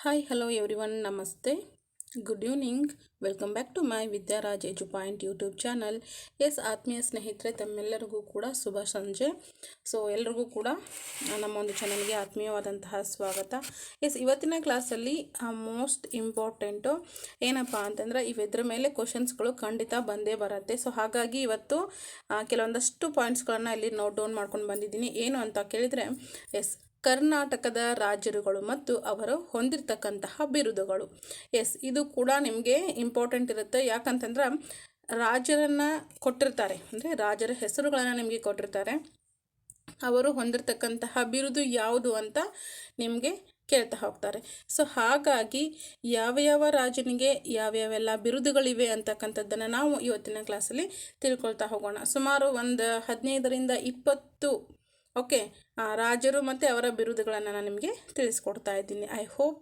Hi hello everyone ನಮಸ್ತೆ good evening welcome back to my Vidyaraj edu point YouTube channel yes ಆತ್ಮೀಯ ಸ್ನೇಹಿತರೆ ತಮ್ಮೆಲ್ಲರಿಗೂ ಕೂಡ ಶುಭ ಸಂಜೆ ಸೊ ಎಲ್ರಿಗೂ ಕೂಡ ನಮ್ಮ ಒಂದು ಚಾನಲ್ಗೆ ಆತ್ಮೀಯವಾದಂತಹ ಸ್ವಾಗತ ಎಸ್ ಇವತ್ತಿನ ಕ್ಲಾಸಲ್ಲಿ ಮೋಸ್ಟ್ ಇಂಪಾರ್ಟೆಂಟು ಏನಪ್ಪ ಅಂತಂದರೆ ಇವೆದ್ರ ಮೇಲೆ ಕ್ವಶನ್ಸ್ಗಳು ಖಂಡಿತ ಬಂದೇ ಬರುತ್ತೆ ಸೊ ಹಾಗಾಗಿ ಇವತ್ತು ಕೆಲವೊಂದಷ್ಟು ಪಾಯಿಂಟ್ಸ್ಗಳನ್ನ ಇಲ್ಲಿ ನೋಟ್ ಡೌನ್ ಮಾಡ್ಕೊಂಡು ಬಂದಿದ್ದೀನಿ ಏನು ಅಂತ ಕೇಳಿದರೆ ಎಸ್ ಕರ್ನಾಟಕದ ರಾಜರುಗಳು ಮತ್ತು ಅವರು ಹೊಂದಿರತಕ್ಕಂತಹ ಬಿರುದುಗಳು. ಎಸ್, ಇದು ಕೂಡ ನಿಮಗೆ ಇಂಪಾರ್ಟೆಂಟ್ ಇರುತ್ತೆ. ಯಾಕಂತಂದ್ರೆ ರಾಜರನ್ನು ಕೊಟ್ಟಿರ್ತಾರೆ. ಅಂದರೆ ರಾಜರ ಹೆಸರುಗಳನ್ನು ನಿಮಗೆ ಕೊಟ್ಟಿರ್ತಾರೆ. ಅವರು ಹೊಂದಿರತಕ್ಕಂತಹ ಬಿರುದು ಯಾವುದು ಅಂತ ನಿಮಗೆ ಕೇಳ್ತಾ ಹೋಗ್ತಾರೆ. ಸೊ ಹಾಗಾಗಿ ಯಾವ ಯಾವ ರಾಜನಿಗೆ ಯಾವ್ಯಾವೆಲ್ಲ ಬಿರುದುಗಳಿವೆ ಅಂತಕ್ಕಂಥದ್ದನ್ನು ನಾವು ಇವತ್ತಿನ ಕ್ಲಾಸಲ್ಲಿ ತಿಳ್ಕೊಳ್ತಾ ಹೋಗೋಣ. ಸುಮಾರು ಒಂದು ಹದಿನೈದರಿಂದ ಇಪ್ಪತ್ತು ಓಕೆ ರಾಜರು ಮತ್ತು ಅವರ ಬಿರುದುಗಳನ್ನು ನಾನು ನಿಮಗೆ ತಿಳಿಸ್ಕೊಡ್ತಾ ಇದ್ದೀನಿ. ಐ ಹೋಪ್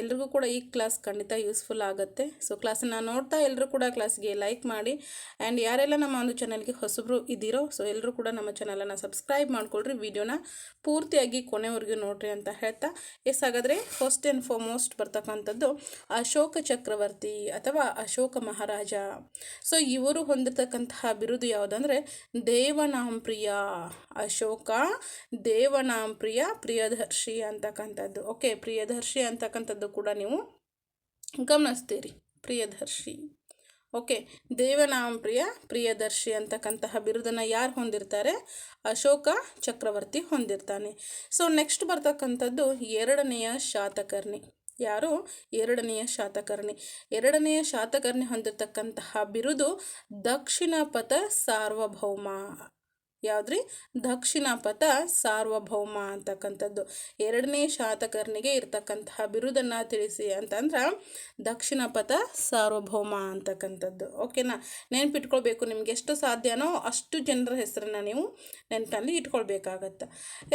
ಎಲ್ರಿಗೂ ಕೂಡ ಈ ಕ್ಲಾಸ್ ಖಂಡಿತ ಯೂಸ್ಫುಲ್ ಆಗುತ್ತೆ. ಸೊ ಕ್ಲಾಸನ್ನು ನೋಡ್ತಾ ಎಲ್ಲರೂ ಕೂಡ ಕ್ಲಾಸ್ಗೆ ಲೈಕ್ ಮಾಡಿ. ಆ್ಯಂಡ್ ಯಾರೆಲ್ಲ ನಮ್ಮ ಒಂದು ಚಾನಲ್ಗೆ ಹೊಸಬ್ರು ಇದ್ದೀರೋ ಸೊ ಎಲ್ಲರೂ ಕೂಡ ನಮ್ಮ ಚಾನಲನ್ನು ಸಬ್ಸ್ಕ್ರೈಬ್ ಮಾಡ್ಕೊಳ್ರಿ. ವಿಡಿಯೋನ ಪೂರ್ತಿಯಾಗಿ ಕೊನೆವರೆಗೂ ನೋಡ್ರಿ ಅಂತ ಹೇಳ್ತಾ. ಎಸ್ ಹಾಗಾದರೆ ಫಸ್ಟ್ ಆ್ಯಂಡ್ ಫಾರ್ಮೋಸ್ಟ್ ಬರ್ತಕ್ಕಂಥದ್ದು ಅಶೋಕ ಚಕ್ರವರ್ತಿ ಅಥವಾ ಅಶೋಕ ಮಹಾರಾಜ. ಸೊ ಇವರು ಹೊಂದಿರತಕ್ಕಂತಹ ಬಿರುದು ಯಾವುದಂದರೆ ದೇವನಾಂಪ್ರಿಯ ಅಶೋಕ ದೇವನಾಂಪ್ರಿಯ ಪ್ರಿಯದರ್ಶಿ ಅಂತಕ್ಕಂಥದ್ದು. ಓಕೆ ಪ್ರಿಯದರ್ಶಿ ಅಂತಕ್ಕಂಥದ್ದು ಕೂಡ ನೀವು ಗಮನಿಸ್ತೀರಿ. ಪ್ರಿಯದರ್ಶಿ. ಓಕೆ ದೇವನಾಂಪ್ರಿಯ ಪ್ರಿಯದರ್ಶಿ ಅಂತಕ್ಕಂತಹ ಬಿರುದನ್ನು ಯಾರು ಹೊಂದಿರ್ತಾರೆ? ಅಶೋಕ ಚಕ್ರವರ್ತಿ ಹೊಂದಿರ್ತಾನೆ. ಸೊ ನೆಕ್ಸ್ಟ್ ಬರ್ತಕ್ಕಂಥದ್ದು ಎರಡನೆಯ ಶಾತಕರ್ಣಿ. ಯಾರು? ಎರಡನೆಯ ಶಾತಕರ್ಣಿ. ಎರಡನೆಯ ಶಾತಕರ್ಣಿ ಹೊಂದಿರತಕ್ಕಂತಹ ಬಿರುದು ದಕ್ಷಿಣ ಪಥ ಸಾರ್ವಭೌಮ. ಯಾವ್ದ್ರಿ? ದಕ್ಷಿಣ ಪಥ ಸಾರ್ವಭೌಮ ಅಂತಕ್ಕಂಥದ್ದು. ಎರಡನೇ ಶಾತಕರ್ಣಿಗೆ ಇರ್ತಕ್ಕಂತಹ ಬಿರುದನ್ನು ತಿಳಿಸಿ ಅಂತಂದ್ರೆ ದಕ್ಷಿಣ ಪಥ ಸಾರ್ವಭೌಮ ಅಂತಕ್ಕಂಥದ್ದು. ಓಕೆನಾ ನೆನ್ಪಿಟ್ಕೊಳ್ಬೇಕು ನಿಮ್ಗೆ ಎಷ್ಟು ಸಾಧ್ಯನೋ ಅಷ್ಟು ಜನರ ಹೆಸರನ್ನು ನೀವು ನೆನಪಲ್ಲಿ ಇಟ್ಕೊಳ್ಬೇಕಾಗತ್ತೆ.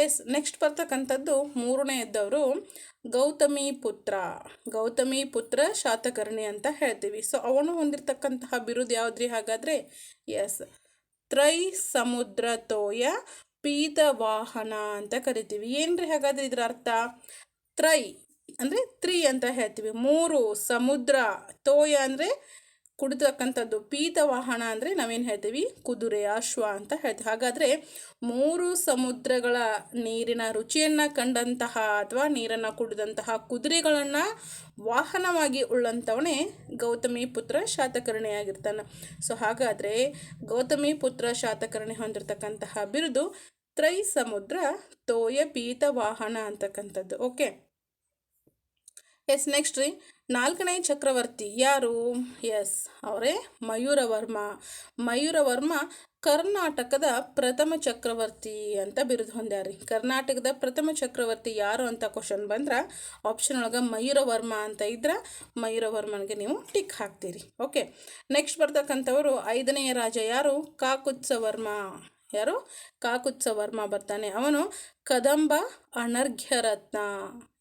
ಎಸ್ ನೆಕ್ಸ್ಟ್ ಬರ್ತಕ್ಕಂಥದ್ದು ಮೂರನೆಯದ್ದವರು ಗೌತಮಿ ಪುತ್ರ. ಗೌತಮಿ ಪುತ್ರ ಶಾತಕರ್ಣಿ ಅಂತ ಹೇಳ್ತೀವಿ. ಸೊ ಅವನು ಹೊಂದಿರತಕ್ಕಂತಹ ಬಿರುದು ಯಾವುದ್ರಿ ಹಾಗಾದರೆ? ಎಸ್ ತ್ರೈ ಸಮುದ್ರ ತೋಯ ಪೀತ ವಾಹನ ಅಂತ ಕರಿತೀವಿ. ಏನ್ರಿ ಹಾಗಾದ್ರೆ ಇದರ ಅರ್ಥ? ತ್ರೈ ಅಂದರೆ ತ್ರೀ ಅಂತ ಹೇಳ್ತೀವಿ. ಮೂರು ಸಮುದ್ರ ತೋಯ ಅಂದರೆ ಕುಡಿತಕ್ಕಂಥದ್ದು ಪೀತವಾಹನ ಅಂದರೆ ನಾವೇನು ಹೇಳ್ತೀವಿ? ಕುದುರೆ, ಅಶ್ವ ಅಂತ ಹೇಳ್ತೀವಿ. ಹಾಗಾದರೆ ಮೂರು ಸಮುದ್ರಗಳ ನೀರಿನ ರುಚಿಯನ್ನು ಕಂಡಂತಹ ಅಥವಾ ನೀರನ್ನು ಕುಡಿದಂತಹ ಕುದುರೆಗಳನ್ನು ವಾಹನವಾಗಿ ಉಳ್ಳಂಥವನೇ ಗೌತಮಿ ಪುತ್ರ ಶಾತಕರ್ಣಿಯಾಗಿರ್ತಾನೆ ಸೊ ಹಾಗಾದರೆ ಗೌತಮಿ ಪುತ್ರ ಶಾತಕರ್ಣಿ ಹೊಂದಿರತಕ್ಕಂತಹ ಬಿರುದು ತ್ರೈ ಸಮುದ್ರ ತೋಯ ಪೀತ ವಾಹನ ಅಂತಕ್ಕಂಥದ್ದು. ಓಕೆ ಎಸ್ ನೆಕ್ಸ್ಟ್ ರೀ. ನಾಲ್ಕನೇ ಚಕ್ರವರ್ತಿ ಯಾರು? ಎಸ್ ಅವರೇ ಮಯೂರವರ್ಮ ಮಯೂರವರ್ಮ ಕರ್ನಾಟಕದ ಪ್ರಥಮ ಚಕ್ರವರ್ತಿ ಅಂತ ಬಿರುದು ಹೊಂದ್ಯಾರಿ ಕರ್ನಾಟಕದ ಪ್ರಥಮ ಚಕ್ರವರ್ತಿ ಯಾರು ಅಂತ ಕ್ವಶನ್ ಬಂದ್ರೆ ಆಪ್ಷನ್ ಒಳಗೆ ಮಯೂರವರ್ಮ ಅಂತ ಇದ್ರೆ ಮಯೂರವರ್ಮನಿಗೆ ನೀವು ಟಿಕ್ ಹಾಕ್ತೀರಿ. ಓಕೆ ನೆಕ್ಸ್ಟ್ ಬರ್ತಕ್ಕಂಥವರು ಐದನೆಯ ರಾಜ ಯಾರು? ಕಾಕುತ್ಸವರ್ಮ ಯಾರು? ಕಾಕುತ್ಸವರ್ಮ ಬರ್ತಾನೆ. ಅವನು ಕದಂಬ ಅನರ್ಘ್ಯರತ್ನ.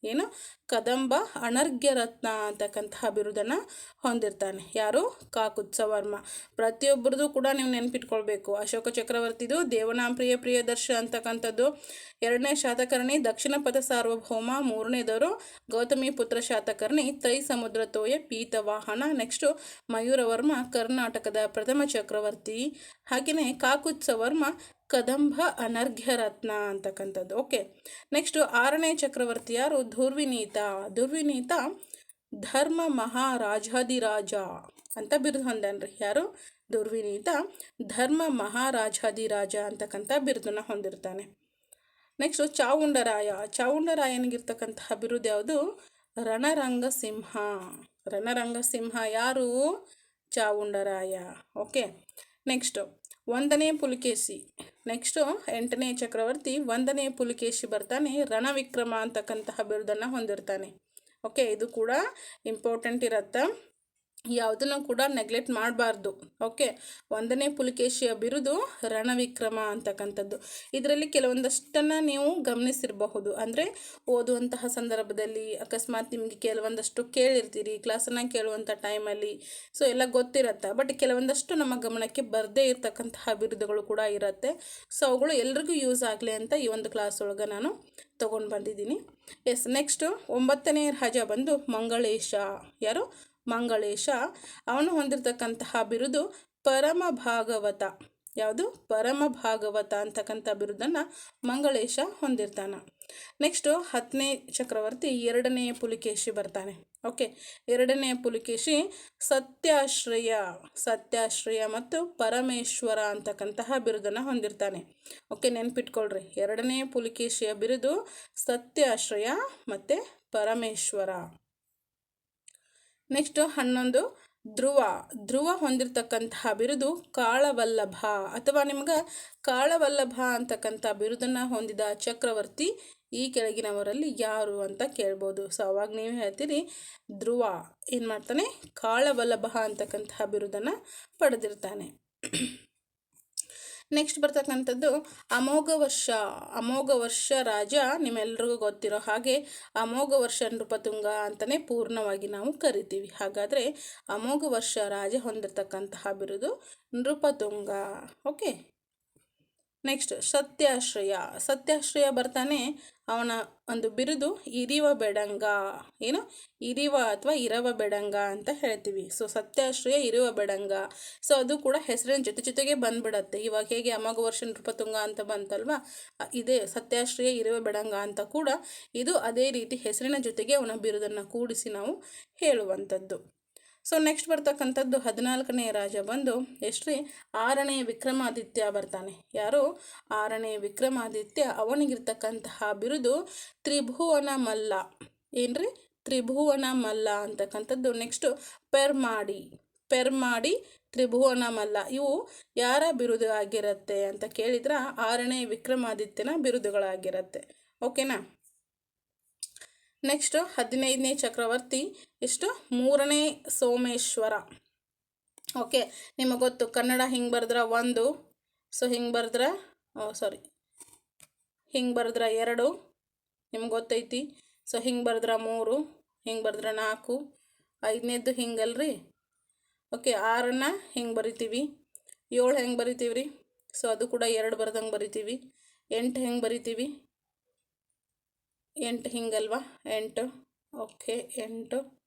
ಏನು? ಕದಂಬ ಅನರ್ಘ್ಯರತ್ನ ಅಂತಕ್ಕಂತಹ ಬಿರುದನ್ನು ಹೊಂದಿರ್ತಾನೆ. ಯಾರು? ಕಾಕುತ್ಸವರ್ಮ. ಪ್ರತಿಯೊಬ್ಬರದು ಕೂಡ ನೀವು ನೆನಪಿಟ್ಕೊಳ್ಬೇಕು. ಅಶೋಕ ಚಕ್ರವರ್ತಿದು ದೇವನಾಂಪ್ರಿಯ ಪ್ರಿಯದರ್ಶ ಅಂತಕ್ಕಂಥದ್ದು. ಎರಡನೇ ಶಾತಕರ್ಣಿ, ದಕ್ಷಿಣ ಪಥ ಸಾರ್ವಭೌಮ. ಮೂರನೇದವರು, ಗೌತಮಿ ಪುತ್ರ ಶಾತಕರ್ಣಿ. ತ್ರೈ ಸಮುದ್ರ ತೋಯ ಪೀತವಾಹನ ನೆಕ್ಸ್ಟು ಮಯೂರವರ್ಮ, ಕರ್ನಾಟಕದ ಪ್ರಥಮ ಚಕ್ರವರ್ತಿ. ಹಾಗೆಯೇ ಕಾಕುತ್ಸವರ್ಮ ಕದಂಬ ಅನರ್ಘ್ಯರತ್ನ ಅಂತಕ್ಕಂಥದ್ದು. ಓಕೆ ನೆಕ್ಸ್ಟು ಆರನೇ ಚಕ್ರವರ್ತಿ ಯಾರು? ದುರ್ವಿನೀತ. ದುರ್ವಿನೀತ ಧರ್ಮ ಮಹಾರಾಜಾಧಿರಾಜ ಅಂತ ಬಿರುದು ಹೊಂದನ್ರಿ ಯಾರು? ದುರ್ವಿನೀತ ಧರ್ಮ ಮಹಾರಾಜಾಧಿರಾಜ ಅಂತಕ್ಕಂಥ ಬಿರುದನ್ನು ಹೊಂದಿರ್ತಾನೆ. ನೆಕ್ಸ್ಟು ಚಾವುಂಡರಾಯ. ಚಾವುಂಡರಾಯನಿಗಿರ್ತಕ್ಕಂತಹ ಬಿರುದು ಯಾವುದು? ರಣರಂಗ ರಣರಂಗಸಿಂಹ. ರಣರಂಗಸಿಂಹ ಯಾರು? ಚಾವುಂಡರಾಯ. ಓಕೆ ನೆಕ್ಸ್ಟು ಒಂದನೇ ಪುಲಿಕೇಶಿ ನೆಕ್ಸ್ಟು ಎಂಟನೇ ಚಕ್ರವರ್ತಿ ಒಂದನೇ ಪುಲಿಕೇಶಿ ಬರ್ತಾನೆ ರಣವಿಕ್ರಮ ಅಂತಕ್ಕಂತಹ ಬಿರುದನ್ನು ಹೊಂದಿರ್ತಾನೆ ಓಕೆ ಇದು ಕೂಡ ಇಂಪಾರ್ಟೆಂಟ್ ಇರುತ್ತೆ ಯಾವುದನ್ನು ಕೂಡ ನೆಗ್ಲೆಕ್ಟ್ ಮಾಡಬಾರ್ದು. ಓಕೆ ಒಂದನೇ ಪುಲಿಕೇಶಿಯ ಬಿರುದು ರಣವಿಕ್ರಮ ಅಂತಕ್ಕಂಥದ್ದು. ಇದರಲ್ಲಿ ಕೆಲವೊಂದಷ್ಟನ್ನು ನೀವು ಗಮನಿಸಿರಬಹುದು. ಅಂದರೆ ಓದುವಂತಹ ಸಂದರ್ಭದಲ್ಲಿ ಅಕಸ್ಮಾತ್ ನಿಮಗೆ ಕೆಲವೊಂದಷ್ಟು ಕೇಳಿರ್ತೀರಿ ಕ್ಲಾಸನ್ನು ಕೇಳುವಂಥ ಟೈಮಲ್ಲಿ ಸೊ ಎಲ್ಲ ಗೊತ್ತಿರತ್ತೆ. ಬಟ್ ಕೆಲವೊಂದಷ್ಟು ನಮ್ಮ ಗಮನಕ್ಕೆ ಬರದೇ ಇರತಕ್ಕಂತಹ ಬಿರುದುಗಳು ಕೂಡ ಇರುತ್ತೆ. ಸೊ ಅವುಗಳು ಎಲ್ರಿಗೂ ಯೂಸ್ ಆಗಲಿ ಅಂತ ಈ ಒಂದು ಕ್ಲಾಸ್ ಒಳಗೆ ನಾನು ತೊಗೊಂಡು ಬಂದಿದ್ದೀನಿ. ಎಸ್ ನೆಕ್ಸ್ಟು ಒಂಬತ್ತನೇ ರಾಜ ಬಂದು ಮಂಗಳೇಶ. ಯಾರು? ಮಂಗಳೇಶ. ಅವನು ಹೊಂದಿರತಕ್ಕಂತಹ ಬಿರುದು ಪರಮ ಭಾಗವತ ಯಾವುದು? ಪರಮ ಭಾಗವತ ಅಂತಕ್ಕಂಥ ಬಿರುದನ್ನು ಮಂಗಳೇಶ ಹೊಂದಿರ್ತಾನೆ. ನೆಕ್ಸ್ಟು ಹತ್ತನೇ ಚಕ್ರವರ್ತಿ ಎರಡನೆಯ ಪುಲಿಕೇಶಿ ಬರ್ತಾನೆ. ಓಕೆ ಎರಡನೆಯ ಪುಲಿಕೇಶಿ ಸತ್ಯಾಶ್ರಯ. ಸತ್ಯಾಶ್ರಯ ಮತ್ತು ಪರಮೇಶ್ವರ ಅಂತಕ್ಕಂತಹ ಬಿರುದನ್ನು ಹೊಂದಿರ್ತಾನೆ. ಓಕೆ ನೆನ್ಪಿಟ್ಕೊಳ್ರಿ. ಎರಡನೇ ಪುಲಿಕೇಶಿಯ ಬಿರುದು ಸತ್ಯಾಶ್ರಯ ಮತ್ತು ಪರಮೇಶ್ವರ. ನೆಕ್ಸ್ಟ್ ಹನ್ನೊಂದು, ಧ್ರುವ. ಧ್ರುವ ಹೊಂದಿರತಕ್ಕಂತಹ ಬಿರುದು ಕಾಳವಲ್ಲಭ ಅಥವಾ ನಿಮ್ಗೆ ಕಾಳವಲ್ಲಭ ಅಂತಕ್ಕಂಥ ಬಿರುದನ್ನು ಹೊಂದಿದ ಚಕ್ರವರ್ತಿ ಈ ಕೆಳಗಿನವರಲ್ಲಿ ಯಾರು ಅಂತ ಕೇಳ್ಬೋದು. ಸೊ ಅವಾಗ ನೀವು ಹೇಳ್ತೀರಿ, ಧ್ರುವ ಏನು ಮಾಡ್ತಾನೆ? ಕಾಳವಲ್ಲಭ ಅಂತಕ್ಕಂತಹ ಬಿರುದನ್ನು ಪಡೆದಿರ್ತಾನೆ. ನೆಕ್ಸ್ಟ್ ಬರ್ತಕ್ಕಂಥದ್ದು ಅಮೋಘ ವರ್ಷ ಅಮೋಘ ವರ್ಷ ರಾಜ ನಿಮ್ಮೆಲ್ರಿಗೂ ಗೊತ್ತಿರೋ ಹಾಗೆ ಅಮೋಘ ವರ್ಷ ನೃಪತುಂಗ ಅಂತಲೇ ಪೂರ್ಣವಾಗಿ ನಾವು ಕರಿತೀವಿ. ಹಾಗಾದರೆ ಅಮೋಘ ವರ್ಷ ರಾಜ ಹೊಂದಿರತಕ್ಕಂತಹ ಬಿರುದು Nrupatunga. Okay next Satyashraya. Satyashraya ಬರ್ತಾನೆ ಅವನ ಒಂದು ಬಿರುದು, ಇರಿವ ಬೆಡಂಗ. ಏನು? ಇರಿವ ಅಥವಾ ಇರವ ಬೆಡಂಗ ಅಂತ ಹೇಳ್ತೀವಿ. ಸೊ ಸತ್ಯಾಶ್ರಯ, ಇರುವ ಬೆಡಂಗ. ಸೊ ಅದು ಕೂಡ ಹೆಸರಿನ ಜೊತೆ ಜೊತೆಗೆ ಬಂದ್ಬಿಡತ್ತೆ. ಇವಾಗ ಹೇಗೆ ಅಮಗ ವರ್ಷ ನೃಪತುಂಗ ಅಂತ ಬಂತಲ್ವಾ? ಇದೇ ಸತ್ಯಾಶ್ರಯ, ಇರುವ ಬೆಡಂಗ ಅಂತ ಕೂಡ ಇದು ಅದೇ ರೀತಿ ಹೆಸರಿನ ಜೊತೆಗೆ ಅವನ ಬಿರುದನ್ನು ಕೂಡಿಸಿ ನಾವು ಹೇಳುವಂಥದ್ದು. ಸೊ ನೆಕ್ಸ್ಟ್ ಬರ್ತಕ್ಕಂಥದ್ದು ಹದಿನಾಲ್ಕನೇ ರಾಜ ಬಂದು ಎಷ್ಟ್ರಿ ಆರನೇ ವಿಕ್ರಮಾದಿತ್ಯ ಬರ್ತಾನೆ. ಯಾರು? ಆರನೇ ವಿಕ್ರಮಾದಿತ್ಯ ಅವನಿಗಿರ್ತಕ್ಕಂತಹ ಬಿರುದು ತ್ರಿಭುವನ ಮಲ್ಲ. ಏನ್ರಿ? ತ್ರಿಭುವನ ಮಲ್ಲ ಅಂತಕ್ಕಂಥದ್ದು. ನೆಕ್ಸ್ಟು ಪೆರ್ಮಾಡಿ. ಪೆರ್ಮಾಡಿ, ತ್ರಿಭುವನ ಮಲ್ಲ. ಇವು ಯಾರ ಬಿರುದು ಆಗಿರುತ್ತೆ ಅಂತ ಕೇಳಿದ್ರೆ, ಆರನೇ ವಿಕ್ರಮಾದಿತ್ಯನ ಬಿರುದುಗಳಾಗಿರುತ್ತೆ. ಓಕೆನಾ ನೆಕ್ಸ್ಟ್ ಹದಿನೈದನೇ ಚಕ್ರವರ್ತಿ. ಇಷ್ಟು ಮೂರನೇ ಸೋಮೇಶ್ವರ. ಓಕೆ ನಿಮಗೆ ಗೊತ್ತು, ಕನ್ನಡ ಹಿಂಗೆ ಬರೆದ್ರೆ ಒಂದು ಸೊ ಹಿಂಗೆ ಬರೆದ್ರೆ ಸಾರಿ ಹಿಂಗೆ ಬರೆದ್ರೆ ಎರಡು, ನಿಮ್ಗೆ ಗೊತ್ತೈತಿ ಸೊ ಹಿಂಗೆ ಬರೆದ್ರೆ ಮೂರು, ಹಿಂಗೆ ಬರೆದ್ರೆ ನಾಲ್ಕು, ಐದನೇದ್ದು ಹಿಂಗಲ್ರಿ? ಓಕೆ ಆರನ್ನ ಹಿಂಗೆ ಬರಿತೀವಿ? ಏಳು ಹೆಂಗೆ ಬರಿತೀವಿ ರೀ ಸೊ ಅದು ಕೂಡ ಎರಡು ಬರ್ದಂಗೆ ಬರಿತೀವಿ. ಎಂಟು ಹೆಂಗೆ ಬರಿತೀವಿ? ಎಂಟು ಹಿಂಗಲ್ವಾ? ಎಂಟು. ಓಕೆ, ಎಂಟು.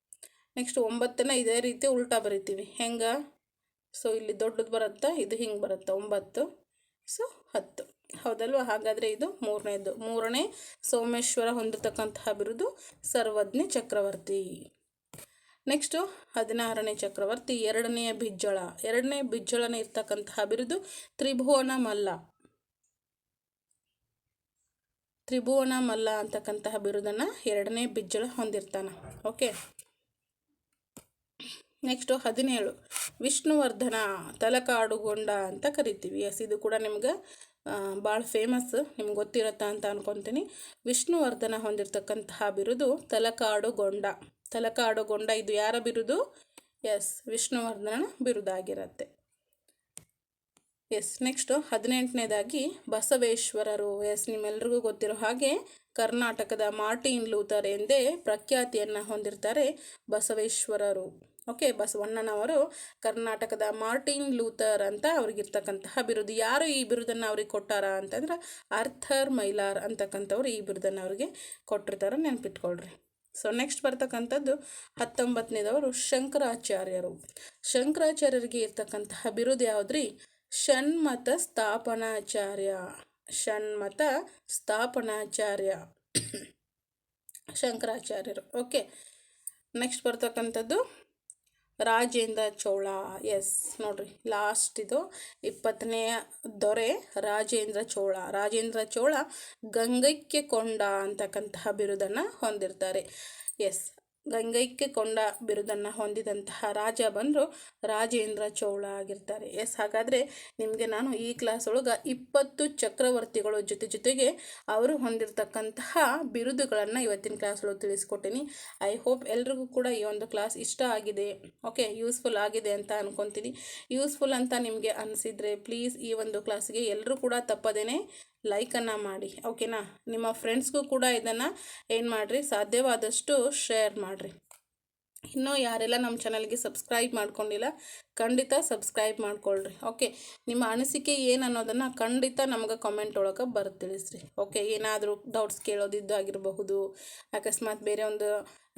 ನೆಕ್ಸ್ಟ್ ಒಂಬತ್ತನ್ನು ಇದೇ ರೀತಿ ಉಲ್ಟಾ ಬರಿತೀವಿ. ಹೆಂಗೆ? ಸೊ ಇಲ್ಲಿ ದೊಡ್ಡದು ಬರುತ್ತಾ? ಇದು ಹಿಂಗೆ ಬರುತ್ತಾ? ಒಂಬತ್ತು. ಸೊ ಹತ್ತು. ಹೌದಲ್ವ? ಹಾಗಾದರೆ ಇದು ಮೂರನೇದು. ಮೂರನೇ ಸೋಮೇಶ್ವರ ಹೊಂದಿರತಕ್ಕಂತಹ ಬಿರುದು ಸರ್ವಜ್ಞ ಚಕ್ರವರ್ತಿ. ನೆಕ್ಸ್ಟು ಹದಿನಾರನೇ ಚಕ್ರವರ್ತಿ, ಎರಡನೆಯ ಬಿಜ್ಜಳ. ಎರಡನೇ ಬಿಜ್ಜಳನೇ ಇರ್ತಕ್ಕಂತಹ ಬಿರುದು ತ್ರಿಭುವನ ಮಲ್ಲ. ತ್ರಿಭುವನ ಮಲ್ಲ ಅಂತಕ್ಕಂತಹ ಬಿರುದನ್ನು ಎರಡನೇ ಬಿಜ್ಜಳ ಹೊಂದಿರ್ತಾನೆ. ಓಕೆ ನೆಕ್ಸ್ಟು ಹದಿನೇಳು. ವಿಷ್ಣುವರ್ಧನ ತಲಕಾಡುಗೊಂಡ ಅಂತ ಕರಿತೀವಿ. ಎಸ್ ಇದು ಕೂಡ ನಿಮ್ಗೆ ಭಾಳ ಫೇಮಸ್ ನಿಮ್ಗೆ ಗೊತ್ತಿರತ್ತ ಅಂತ ಅನ್ಕೊತೀನಿ. ವಿಷ್ಣುವರ್ಧನ ಹೊಂದಿರತಕ್ಕಂತಹ ಬಿರುದು ತಲಕಾಡುಗೊಂಡ. ತಲಕಾಡುಗೊಂಡ ಇದು ಯಾರ ಬಿರುದು? ಎಸ್ ವಿಷ್ಣುವರ್ಧನ ಬಿರುದಾಗಿರುತ್ತೆ. ಎಸ್ ನೆಕ್ಸ್ಟು ಹದಿನೆಂಟನೇದಾಗಿ ಬಸವೇಶ್ವರರು. ಎಸ್ ನಿಮ್ಮೆಲ್ರಿಗೂ ಗೊತ್ತಿರೋ ಹಾಗೆ ಕರ್ನಾಟಕದ ಮಾರ್ಟಿನ್ ಲೂಥರ್ ಎಂದೇ ಪ್ರಖ್ಯಾತಿಯನ್ನು ಹೊಂದಿರ್ತಾರೆ ಬಸವೇಶ್ವರರು. ಓಕೆ ಬಸವಣ್ಣನವರು ಕರ್ನಾಟಕದ ಮಾರ್ಟಿನ್ ಲೂಥರ್ ಅಂತ ಅವ್ರಿಗಿರ್ತಕ್ಕಂತಹ ಬಿರುದು. ಯಾರು ಈ ಬಿರುದನ್ನು ಅವ್ರಿಗೆ ಕೊಟ್ಟಾರ ಅಂತಂದ್ರೆ ಅರ್ಥರ್ ಮೈಲಾರ್ ಅಂತಕ್ಕಂಥವ್ರು ಈ ಬಿರುದನ್ನು ಅವ್ರಿಗೆ ಕೊಟ್ಟಿರ್ತಾರೆ, ನೆನ್ಪಿಟ್ಕೊಳ್ರಿ. ಸೊ ನೆಕ್ಸ್ಟ್ ಬರ್ತಕ್ಕಂಥದ್ದು ಹತ್ತೊಂಬತ್ತನೇದವರು ಶಂಕರಾಚಾರ್ಯರು. ಶಂಕರಾಚಾರ್ಯರಿಗೆ ಇರ್ತಕ್ಕಂತಹ ಬಿರುದು ಯಾವುದ್ರಿ? ಷಣ್ಮತ ಸ್ಥಾಪನಾಚಾರ್ಯ. ಷಣ್ಮತ ಸ್ಥಾಪನಾಚಾರ್ಯ. ಶಂಕರಾಚಾರ್ಯರು. ಓಕೆ. ನೆಕ್ಸ್ಟ್ ಬರ್ತಕ್ಕಂಥದ್ದು ರಾಜೇಂದ್ರ ಚೋಳ. ಎಸ್. ನೋಡ್ರಿ, ಲಾಸ್ಟ್ ಇದು. ಇಪ್ಪತ್ತನೆಯ ದೊರೆ ರಾಜೇಂದ್ರ ಚೋಳ. ರಾಜೇಂದ್ರ ಚೋಳ ಗಂಗೈಕ್ಯ ಕೊಂಡ ಅಂತಕ್ಕಂತಹ ಬಿರುದನ್ನು ಹೊಂದಿರ್ತಾರೆ. ಎಸ್. ಗಂಗೈಕ್ಯ ಕೊಂಡ ಬಿರುದನ್ನು ಹೊಂದಿದಂತಹ ರಾಜ ಬಂದರು ರಾಜೇಂದ್ರ ಚೋಳ ಆಗಿರ್ತಾರೆ. ಎಸ್, ಹಾಗಾದರೆ ನಿಮಗೆ ನಾನು ಈ ಕ್ಲಾಸ್ ಒಳಗೆ ಇಪ್ಪತ್ತು ಚಕ್ರವರ್ತಿಗಳು ಜೊತೆ ಜೊತೆಗೆ ಅವರು ಹೊಂದಿರತಕ್ಕಂತಹ ಬಿರುದುಗಳನ್ನು ಇವತ್ತಿನ ಕ್ಲಾಸ್ ಒಳಗೆ ತಿಳಿಸ್ಕೊಟ್ಟಿನಿ. ಐ ಹೋಪ್ ಎಲ್ರಿಗೂ ಕೂಡ ಈ ಒಂದು ಕ್ಲಾಸ್ ಇಷ್ಟ ಆಗಿದೆ. ಓಕೆ ಯೂಸ್ಫುಲ್ ಆಗಿದೆ ಅಂತ ಅನ್ಕೊತೀನಿ. ಯೂಸ್ಫುಲ್ ಅಂತ ನಿಮಗೆ ಅನಿಸಿದರೆ ಪ್ಲೀಸ್ ಈ ಒಂದು ಕ್ಲಾಸ್ಗೆ ಎಲ್ಲರೂ ಕೂಡ ತಪ್ಪದೇನೆ ಲೈಕನ್ನು ಮಾಡಿ ಓಕೆನಾ? ನಿಮ್ಮ ಫ್ರೆಂಡ್ಸ್ಗೂ ಕೂಡ ಇದನ್ನು ಏನು ಮಾಡಿರಿ ಸಾಧ್ಯವಾದಷ್ಟು ಶೇರ್ ಮಾಡಿರಿ. ಇನ್ನೂ ಯಾರೆಲ್ಲ ನಮ್ಮ ಚಾನಲ್ಗೆ ಸಬ್ಸ್ಕ್ರೈಬ್ ಮಾಡ್ಕೊಂಡಿಲ್ಲ, ಖಂಡಿತ ಸಬ್ಸ್ಕ್ರೈಬ್ ಮಾಡ್ಕೊಳ್ರಿ. ಓಕೆ, ನಿಮ್ಮ ಅನಿಸಿಕೆ ಏನು ಅನ್ನೋದನ್ನು ಖಂಡಿತ ನಮ್ಗೆ ಕಮೆಂಟ್ ಒಳಗೆ ಬರೆದು ತಿಳಿಸ್ರಿ ಓಕೆ, ಏನಾದರೂ ಡೌಟ್ಸ್ ಕೇಳೋದಿದ್ದು ಆಗಿರಬಹುದು, ಅಕಸ್ಮಾತ್ ಬೇರೆ ಒಂದು,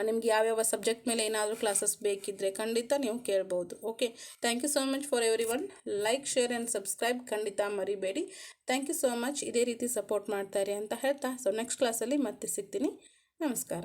ನಿಮ್ಗೆ ಯಾವ್ಯಾವ ಸಬ್ಜೆಕ್ಟ್ ಮೇಲೆ ಏನಾದರೂ ಕ್ಲಾಸಸ್ ಬೇಕಿದ್ರೆ ಖಂಡಿತ ನೀವು ಕೇಳ್ಬೋದು okay thank you so much for everyone like share and subscribe ಖಂಡಿತ ಮರಿಬೇಡಿ. ಥ್ಯಾಂಕ್ ಯು ಸೋ ಮಚ್ ಇದೇ ರೀತಿ ಸಪೋರ್ಟ್ ಮಾಡ್ತಾರೆ ಅಂತ ಹೇಳ್ತಾ ಸೊ ನೆಕ್ಸ್ಟ್ ಕ್ಲಾಸಲ್ಲಿ ಮತ್ತೆ ಸಿಗ್ತೀನಿ. ನಮಸ್ಕಾರ.